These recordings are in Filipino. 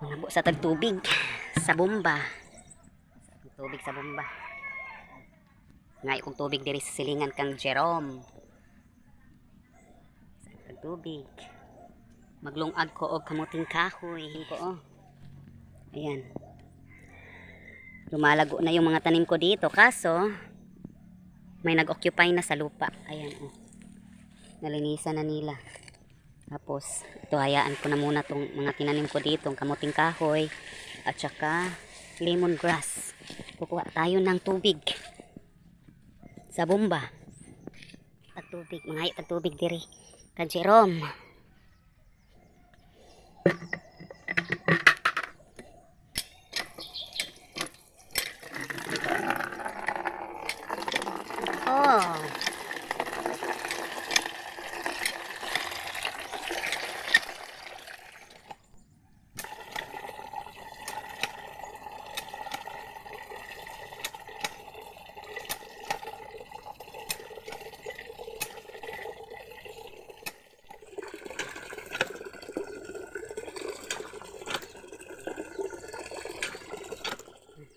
Mga sa tagtubig sa bomba. Tubig sa bomba. Ngay kong tubig diri sa silingan kang Jerome. Sa tagtubig. Maglungag ko og kamuting kahoy ko oh. Ayan. Lumalago na yung mga tanim ko dito kaso may nag-occupy na sa lupa. Ayan oh. Nalinisan na nila. Tapos, ito hayaan ko na muna tong mga tinanim ko dito, kamuting kahoy, at saka lemongrass. Kukuha tayo ng tubig sa bomba. Tagtubig, mga hayat tagtubig diri. Ka Jerome. Oh.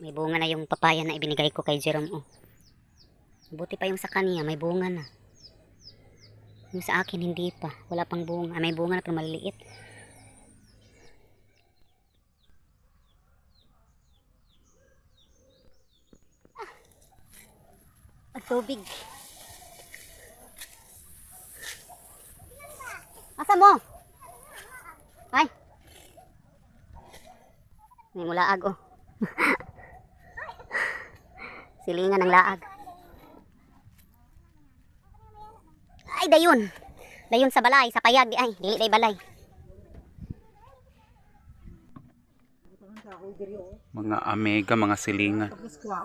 May bunga na yung papaya na ibinigay ko kay Jerome. Oh. Buti pa yung sa kanya, may bunga na. Yung sa akin, hindi pa. Wala pang bunga. Ah, May bunga na pero maliliit. Ah! Tubig. Asa mo? Ay. May mulaag oh. Silingan ng laag. Ay, dayon. Dayon sa balay, sa payag di ay, dili day balay. Mga amega, mga silingan.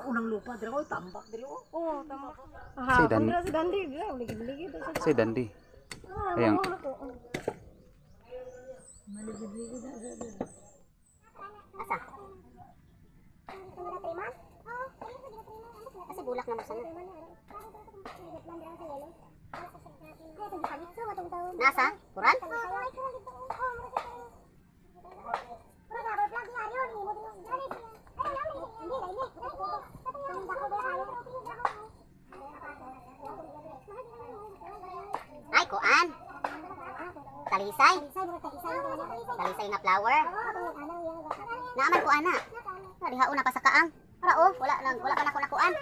Unang lupa diri ko tambak diri oh. Oh, tambak. Si Dan- si Dandi. Si Dandi. Ayan. Asa? Kasi bulak na masana. Kuran? Ay, kuan. Talisay. Talisay na flower. Naaman ko ana. Nariha una pa sa kaang. Para oh, wala lang, wala pa nako nakuan.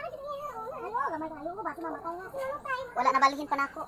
Wala na balihin pa nako.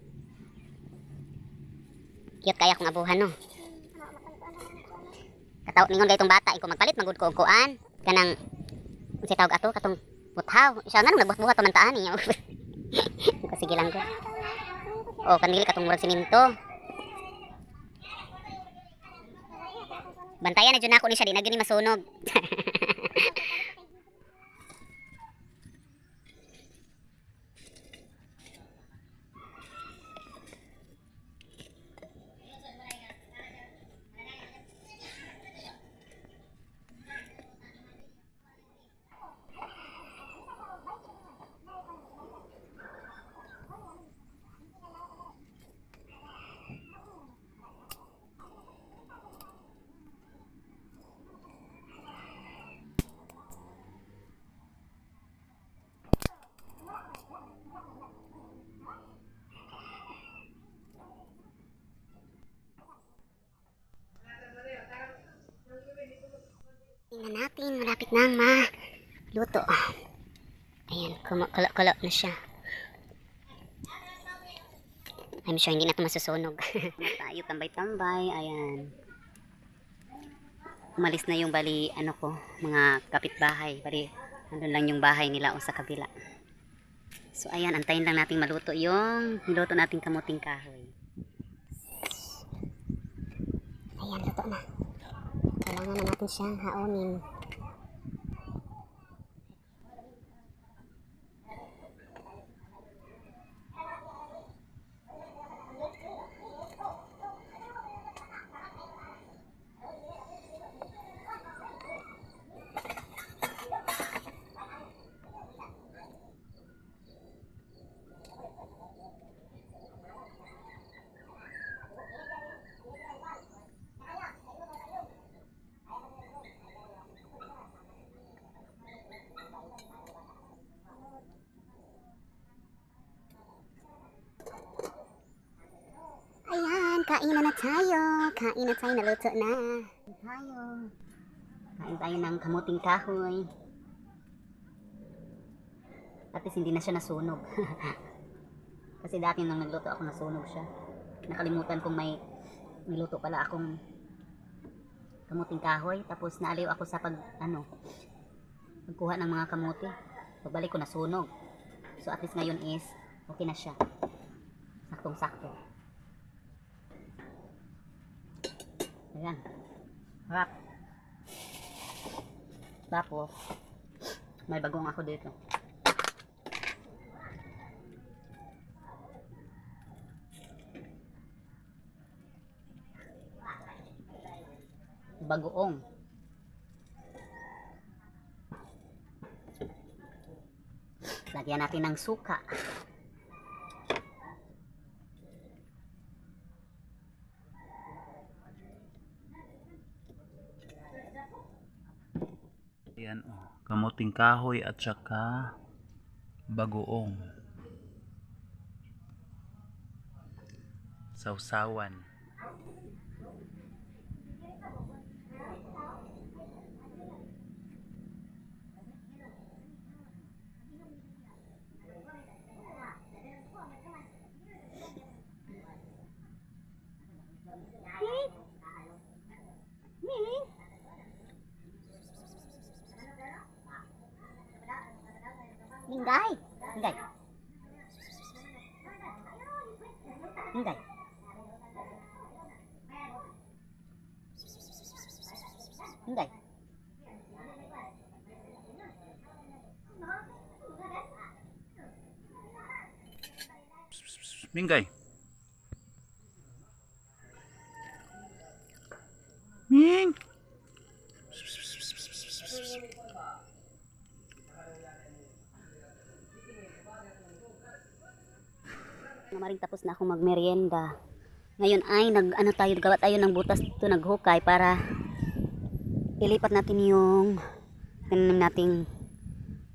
Cute kaya kong abuhan no. Kataw ningon gaytong bata iko magpalit magud ko og kuan kanang unsa tawag ato katong buthaw. Siya nung nagbuhat-buhat man taan niya. Sige lang ko. Oh, kanili katong murag siminto. Bantayan na dyan ako ni siya, di na gini masunog. Tingnan natin, malapit na ang maluto. Ayan, kumukulo-kulo na siya. I'm sure hindi na ito masusunog. tayo tambay-tambay, ayan. Umalis na yung bali, ano ko, mga kapitbahay. Bali, andun lang yung bahay nila o sa kabila. So, ayan, antayin lang natin maluto yung niluto nating kamuting kahoy. Ayan, luto na. Kailangan na natin siyang haonin. Tayo. Kain na tayo. Naluto na. Kain tayo. Kain tayo ng kamuting kahoy. At least hindi na siya nasunog. Kasi dati nung nagluto ako nasunog siya. Nakalimutan kong may niluto pala akong kamuting kahoy. Tapos naaliw ako sa pag, ano, pagkuha ng mga kamuti. Pagbalik ko nasunog. So at least ngayon is okay na siya. Saktong Ayan. Harap. Tapos, may bagong ako dito. Bagoong. Lagyan natin ng suka. Yan oh. Kamuting kahoy at saka bagoong. Sausawan. đây như đây. Như đây. Như đây. Miếng cây miếng Maring tapos na akong magmerienda. Ngayon ay nag ano tayo gawa tayo ng butas dito naghukay para ilipat natin yung tinanim nating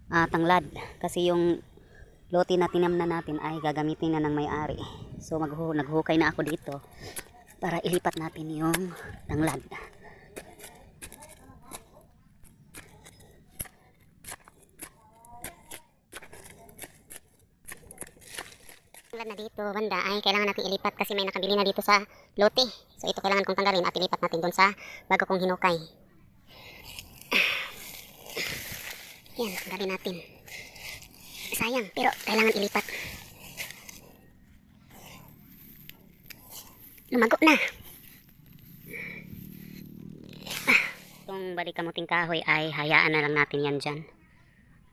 ah, tanglad kasi yung lote na tinam na natin ay gagamitin na ng may-ari. So maghu naghukay na ako dito para ilipat natin yung tanglad. Tulad na dito, banda, ay kailangan natin ilipat kasi may nakabili na dito sa lote. So ito kailangan kong tanggalin at ilipat natin doon sa bago kong hinukay. Yan, tanggalin natin. Sayang, pero kailangan ilipat. Lumago na. Itong balikamuting kahoy ay hayaan na lang natin yan dyan.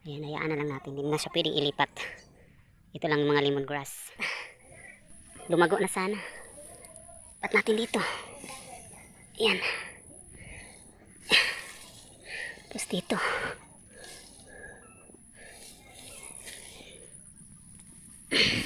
Ayan, hayaan na lang natin. Hindi na siya pwedeng ilipat. Ito lang mga lemon grass. Lumago na sana. Pat natin dito. Ayan. Tapos dito. Ayan.